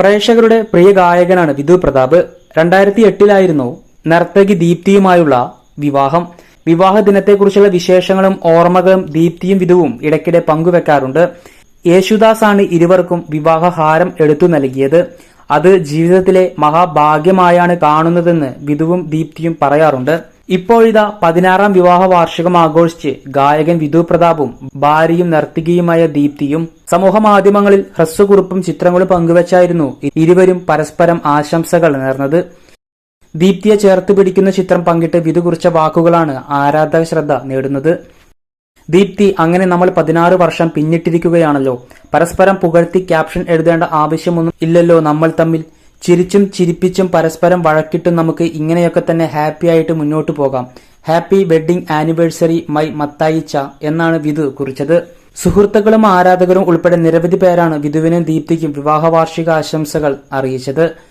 പ്രേക്ഷകരുടെ പ്രിയ ഗായകനാണ് വിധു പ്രതാപ്. രണ്ടായിരത്തി എട്ടിലായിരുന്നു നർത്തകി ദീപ്തിയുമായുള്ള വിവാഹം. വിവാഹ ദിനത്തെക്കുറിച്ചുള്ള വിശേഷങ്ങളും ഓർമ്മകളും ദീപ്തിയും വിധുവും ഇടയ്ക്കിടെ പങ്കുവെക്കാറുണ്ട്. യേശുദാസ് ആണ് ഇരുവർക്കും വിവാഹഹാരം എടുത്തു നൽകിയത്. അത് ജീവിതത്തിലെ മഹാഭാഗ്യമായാണ് കാണുന്നതെന്ന് വിധുവും ദീപ്തിയും പറയാറുണ്ട്. ഇപ്പോഴിതാ പതിനാറാം വിവാഹ വാർഷികം ആഘോഷിച്ച് ഗായകൻ വിധു പ്രതാപും ഭാര്യയും നർത്തകിയുമായ ദീപ്തിയും സമൂഹ മാധ്യമങ്ങളിൽ ഹ്രസ്വകുറിപ്പും ചിത്രങ്ങളും പങ്കുവച്ചായിരുന്നു ഇരുവരും പരസ്പരം ആശംസകൾ നേർന്നത്. ദീപ്തിയെ ചേർത്ത് പിടിക്കുന്ന ചിത്രം പങ്കിട്ട് വിധു കുറിച്ച വാക്കുകളാണ് ആരാധക ശ്രദ്ധ നേടുന്നത്. ദീപ്തി അങ്ങനെ നമ്മൾ പതിനാറ് വർഷം പിന്നിട്ടിരിക്കുകയാണല്ലോ. പരസ്പരം പുകഴ്ത്തി ക്യാപ്ഷൻ എഴുതേണ്ട ആവശ്യമൊന്നും ഇല്ലല്ലോ നമ്മൾ തമ്മിൽ. ചിരിച്ചും ചിരിപ്പിച്ചും പരസ്പരം വഴക്കിട്ടും നമുക്ക് ഇങ്ങനെയൊക്കെ തന്നെ ഹാപ്പി ആയിട്ട് മുന്നോട്ട് പോകാം. ഹാപ്പി വെഡ്ഡിംഗ് ആനിവേഴ്സറി മൈ മത്തായിച്ച എന്നാണ് വിധു കുറിച്ചത്. സുഹൃത്തുക്കളും ആരാധകരും ഉൾപ്പെടെ നിരവധി പേരാണ് വിധുവിനും ദീപ്തിക്കും വിവാഹ വാർഷിക ആശംസകൾ അറിയിച്ചത്.